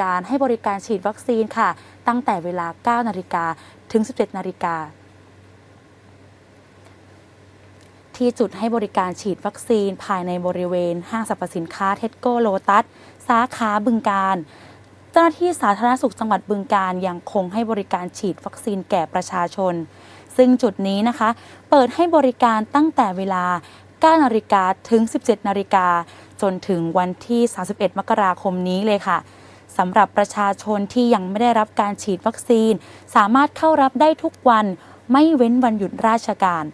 การให้บริการฉีดวัคซีนค่ะ ตั้งแต่เวลา 9 นาฬิกาถึง 17 นาฬิกาที่จุดให้บริการฉีดวัคซีนภายในบริเวณห้างสรรพสินค้าเทสโก้โลตัส สาขาบึงการ เจ้าหน้าที่สาธารณสุขจังหวัดบึงการยังคงให้บริการฉีดวัคซีนแก่ประชาชน ซึ่งจุดนี้นะคะ เปิดให้บริการตั้งแต่เวลา 9 นาฬิกาถึง 17 นาฬิกา จนถึงวันที่ 31 มกราคมนี้เลยค่ะ สำหรับประชาชนที่ยังไม่ได้รับการฉีดวัคซีน สามารถเข้ารับได้ทุกวันไม่เว้นวันหยุดราชการ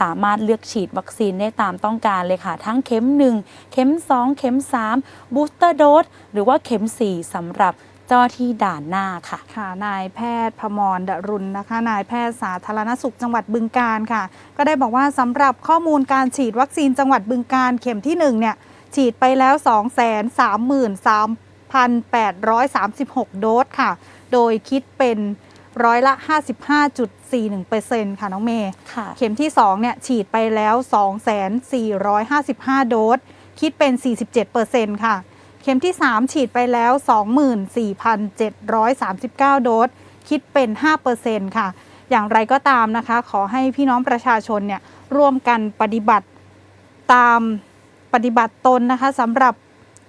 สามารถเลือกฉีดวัคซีนได้ตามต้องการเลยค่ะ ทั้งเข็ม 1 เข็ม 2 เข็ม 3 บูสเตอร์โดสหรือว่าเข็ม 4สำหรับเจ้าที่ด่านหน้าค่ะ ค่ะ นายแพทย์พมรดรุณนะคะ นายแพทย์สาธารณสุขจังหวัดบึงการค่ะ ก็ได้บอกว่าสำหรับข้อมูลการฉีดวัคซีนจังหวัดบึงการเข็มที่1เนี่ยฉีดไปแล้ว 233,836 โดสค่ะ โดยคิดเป็นร้อยละ 55.41%ค่ะ น้องเมย์ค่ะเข็มที่ 2 เนี่ย ฉีดไปแล้ว 2,455 โดส คิดเป็น 47%ค่ะ เข็มที่ 3 ฉีดไปแล้ว 24,739 โดส คิดเป็น 5%ค่ะ อย่างไรก็ตามนะคะ ขอให้พี่น้องประชาชนเนี่ย ร่วมกันปฏิบัติตามปฏิบัติตนนะคะสำหรับ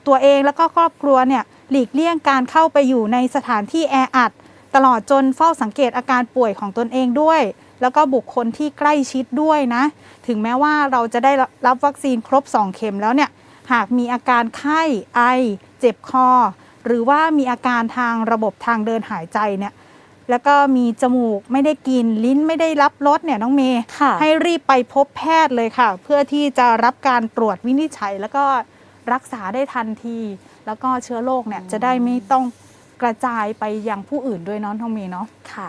ตัวเองแล้วก็ครอบครัวเนี่ย หลีกเลี่ยงการเข้าไปอยู่ในสถานที่แออัด ตลอดจนเฝ้าสังเกตอาการป่วยของตนเองด้วย แล้วก็บุคคลที่ใกล้ชิดด้วยนะ ถึงแม้ว่าเราจะได้รับวัคซีนครบ 2 เข็มแล้วเนี่ย หากมีอาการไข้ไอ เจ็บคอ หรือว่ามีอาการทางระบบทางเดินหายใจเนี่ยแล้วก็มีจมูกไม่ได้กลินลิ้นไม่ได้รับรสเนี่ยน้องเมย์ค่ะให้รีบไปพบแพทย์เลยค่ะ เพื่อที่จะรับการตรวจวินิจฉัย แล้วก็รักษาได้ทันที แล้วก็เชื้อโรคเนี่ยจะได้ไม่ต้องกระจายไปยังผู้อื่นด้วยเนาะน้องเมย์เนาะค่ะ